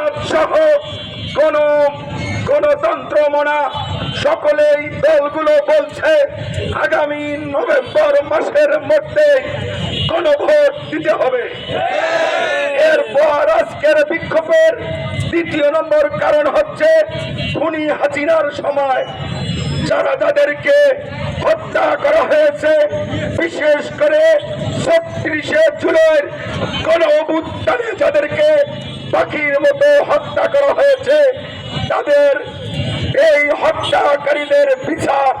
জামাত সহ কোন গণতন্ত্র মনা সকলেই দলগুলো বলছে, আগামী নভেম্বর মাসের মধ্যে গণভোট দিতে হবে। এরপর আজকের বিক্ষোভের দ্বিতীয় নম্বর কারণ হচ্ছে খুনি হাসিনার সময়। যারা তাদেরকে হত্যা করা হয়েছে, বিশেষ করে ছত্রিশে জুলাইয়ের গণ অভ্যুত্থানে যাদেরকে পাখির মতো হত্যা করা হয়েছে। তাদের এই হত্যাকারীদের বিচার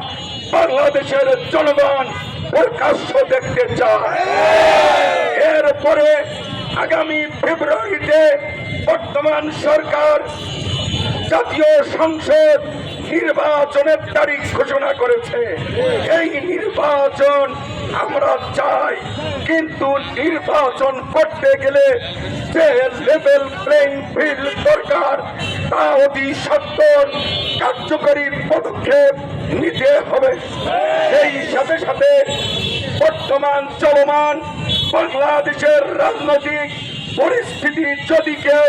বাংলাদেশের জনগণ প্রকাশ্য দেখতে চায়। এরপরে আগামী ফেব্রুয়ারিতে বর্তমান সরকার জাতীয় সংসদ নির্বাচনের তারিখ ঘোষণা করেছে। এই নির্বাচন আমরা চাই, কিন্তু নির্বাচন করতে গেলে যে লেভেল অতি সত্তর কার্যকরী পদক্ষেপ নিতে হবে। সেই সাথে সাথে বর্তমান চলমান বাংলাদেশের রাজনৈতিক পরিস্থিতি যদি কেউ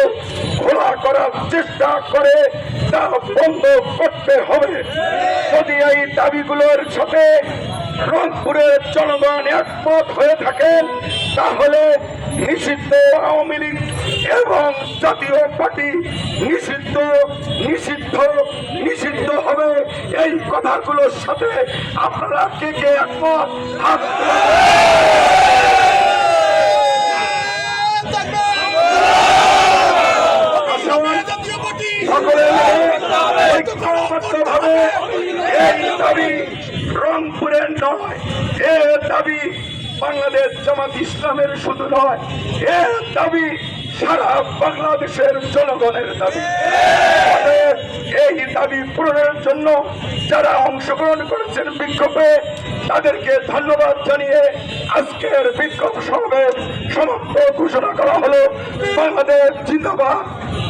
খোলা করার চেষ্টা করে, তা বন্ধ করতে হবে। যদি এই দাবিগুলোর সাথে রংপুরের জনগণ একমত হয়ে থাকেন, তাহলে নিষিদ্ধ আওয়ামী লীগ এবং জাতীয় পার্টি নিষিদ্ধ নিষিদ্ধ নিষিদ্ধ হবে। এই কথাগুলোর সাথে আপনারা কে কে একমত? নয় দাবি বাংলাদেশ জামাত ইসলামের শুধু নয়, এ দাবি সারা বাংলাদেশের জনগণের দাবি। এই দাবি পূরণের জন্য যারা অংশগ্রহণ করেছেন বিক্ষোভে, তাদেরকে ধন্যবাদ জানিয়ে আজকের বিক্ষোভ সমাবেশ সমাপ্ত ঘোষণা করা হলো। বাংলাদেশ জিন্দাবাদ,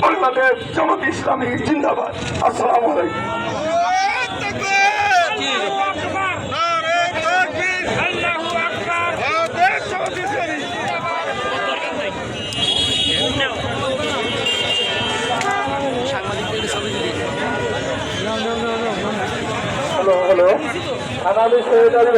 বাংলাদেশ জামাত ইসলামী জিন্দাবাদ। আসসালামু আলাইকুম। Hello hello